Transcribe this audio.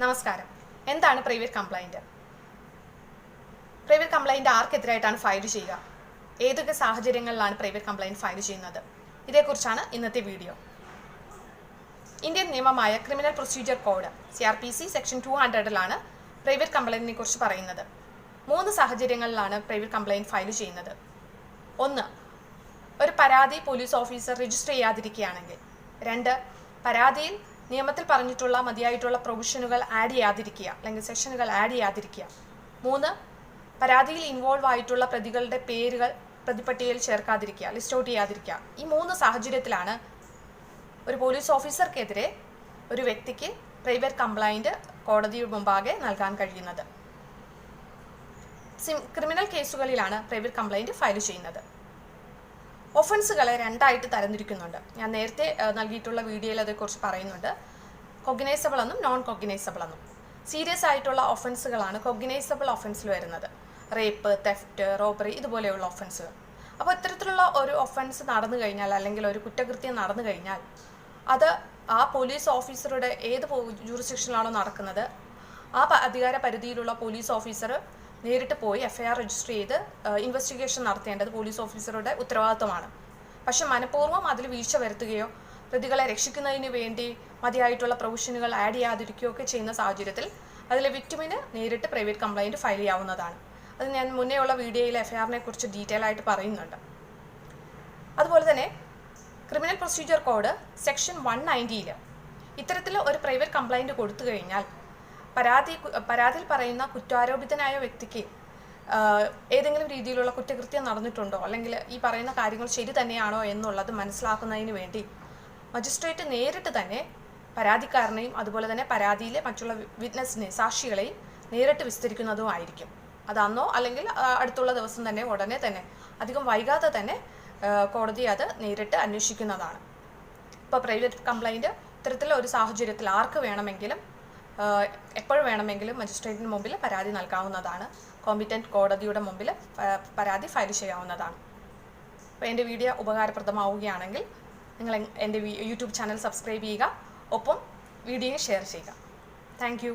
നമസ്കാരം. എന്താണ് private complaint private complaint ആർക്കെതിരായിട്ടാണ് ഫയൽ ചെയ്യുക? ഏതൊക്കെ സാഹചര്യങ്ങളിലാണ് പ്രൈവറ്റ് കംപ്ലൈന്റ് ഫയൽ ചെയ്യുന്നത്? ഇതേക്കുറിച്ചാണ് ഇന്നത്തെ video. Indian നിയമമായ criminal procedure code C R P C section two ഹൺഡ്രഡിലാണ് private കംപ്ലൈന്റിനെ കുറിച്ച് പറയുന്നത്. മൂന്ന് സാഹചര്യങ്ങളിലാണ് പ്രൈവറ്റ് കംപ്ലൈന്റ് ഫയൽ ചെയ്യുന്നത്. ഒന്ന് ഒരു പരാതി പോലീസ് ഓഫീസർ രജിസ്റ്റർ ചെയ്യാതിരിക്കുകയാണെങ്കിൽ. രണ്ട് പരാതിയിൽ നിയമത്തിൽ പറഞ്ഞിട്ടുള്ള മതിയായിട്ടുള്ള പ്രൊവിഷനുകൾ ആഡ് ചെയ്യാതിരിക്കുക. അല്ലെങ്കിൽ സെഷനുകൾ ആഡ് ചെയ്യാതിരിക്കുക. മൂന്ന് പരാതിയിൽ ഇൻവോൾവ് ആയിട്ടുള്ള പ്രതികളുടെ പേരുകൾ പ്രതിപട്ടികയിൽ ചേർക്കാതിരിക്കുക ലിസ്റ്റ് ഔട്ട് ചെയ്യാതിരിക്കുക. ഈ മൂന്ന് സാഹചര്യത്തിലാണ് ഒരു പോലീസ് ഓഫീസർക്കെതിരെ ഒരു വ്യക്തിക്ക് പ്രൈവറ്റ് കംപ്ലൈന്റ് കോടതി മുമ്പാകെ നൽകാൻ കഴിയുന്നത്. സിം ക്രിമിനൽ കേസുകളിലാണ് പ്രൈവറ്റ് കംപ്ലൈന്റ് ഫയൽ ചെയ്യുന്നത്. ഒഫൻസുകളെ രണ്ടായിട്ട് തരംതിരിക്കുന്നുണ്ട്. ഞാൻ നേരത്തെ നൽകിയിട്ടുള്ള വീഡിയോയിൽ അതേക്കുറിച്ച് പറയുന്നുണ്ട്. കൊഗ്നൈസബിൾ എന്നും നോൺ കൊഗ്നൈസബിൾ എന്നും. സീരിയസ് ആയിട്ടുള്ള ഒഫൻസുകളാണ് കൊഗ്നൈസബിൾ ഒഫൻസിൽ വരുന്നത്. റേപ്പ് തെഫ്റ്റ് റോബറി ഇതുപോലെയുള്ള ഒഫൻസുകൾ അപ്പോൾ ഇത്തരത്തിലുള്ള ഒരു ഒഫൻസ് നടന്നു കഴിഞ്ഞാൽ അല്ലെങ്കിൽ ഒരു കുറ്റകൃത്യം നടന്നു കഴിഞ്ഞാൽ അത് ആ പോലീസ് ഓഫീസറുടെ ഏത് ജൂറിസ്ഡിക്ഷനിലാണോ നടക്കുന്നത് ആ അധികാര പരിധിയിലുള്ള പോലീസ് ഓഫീസർ നേരിട്ട് പോയി എഫ്ഐആർ രജിസ്റ്റർ ചെയ്ത് ഇൻവെസ്റ്റിഗേഷൻ നടത്തേണ്ടത് പോലീസ് ഓഫീസറുടെ ഉത്തരവാദിത്തമാണ് പക്ഷെ മനഃപൂർവം അതിൽ വീഴ്ച വരുത്തുകയോ പ്രതികളെ രക്ഷിക്കുന്നതിന് വേണ്ടി മതിയായിട്ടുള്ള പ്രൊവിഷനുകൾ ആഡ് ചെയ്യാതിരിക്കുകയോ ഒക്കെ ചെയ്യുന്ന സാഹചര്യത്തിൽ അതിലെ വിക്ടിമിന് നേരിട്ട് പ്രൈവറ്റ് കംപ്ലൈന്റ് ഫയൽ ചെയ്യാവുന്നതാണ്. അത് ഞാൻ മുന്നേ ഉള്ള വീഡിയോയിൽ എഫ്ഐആറിനെ കുറിച്ച് ഡീറ്റെയിൽ ആയിട്ട് പറയുന്നുണ്ട്. അതുപോലെ തന്നെ criminal procedure code section one നയന്റിയിൽ ഇത്തരത്തിൽ ഒരു പ്രൈവറ്റ് കംപ്ലൈന്റ് കൊടുത്തു കഴിഞ്ഞാൽ പരാതി പരാതിയിൽ പറയുന്ന കുറ്റാരോപിതനായ വ്യക്തിക്ക് ഏതെങ്കിലും രീതിയിലുള്ള കുറ്റകൃത്യം നടന്നിട്ടുണ്ടോ? അല്ലെങ്കിൽ ഈ പറയുന്ന കാര്യങ്ങൾ ശരി തന്നെയാണോ എന്നുള്ളത് മനസ്സിലാക്കുന്നതിന് വേണ്ടി മജിസ്ട്രേറ്റ് നേരിട്ട് തന്നെ പരാതിക്കാരനെയും അതുപോലെ തന്നെ പരാതിയിലെ മറ്റുള്ള വിറ്റ്നസിനെ സാക്ഷികളെയും നേരിട്ട് വിസ്തരിക്കുന്നതുമായിരിക്കും അന്നോ അല്ലെങ്കിൽ അടുത്തുള്ള ദിവസം തന്നെ ഉടനെ തന്നെ അധികം വൈകാതെ തന്നെ കോടതി അത് നേരിട്ട് അന്വേഷിക്കുന്നതാണ്. ഇപ്പോൾ പ്രൈവറ്റ് കംപ്ലൈന്റ് ഇത്തരത്തിലുള്ള ഒരു സാഹചര്യത്തിൽ ആർക്ക് വേണമെങ്കിലും എപ്പോൾ വേണമെങ്കിലും മജിസ്ട്രേറ്റിന് മുമ്പിൽ പരാതി നൽകാവുന്നതാണ്. കോമ്പിറ്റന്റ് കോടതിയുടെ മുമ്പിൽ പരാതി ഫയൽ ചെയ്യാവുന്നതാണ്. അപ്പോൾ എന്റെ വീഡിയോ ഉപകാരപ്രദമാവുകയാണെങ്കിൽ നിങ്ങൾ എന്റെ യൂട്യൂബ് ചാനൽ സബ്സ്ക്രൈബ് ചെയ്യുക. ഒപ്പം വീഡിയോയും ഷെയർ ചെയ്യുക. താങ്ക്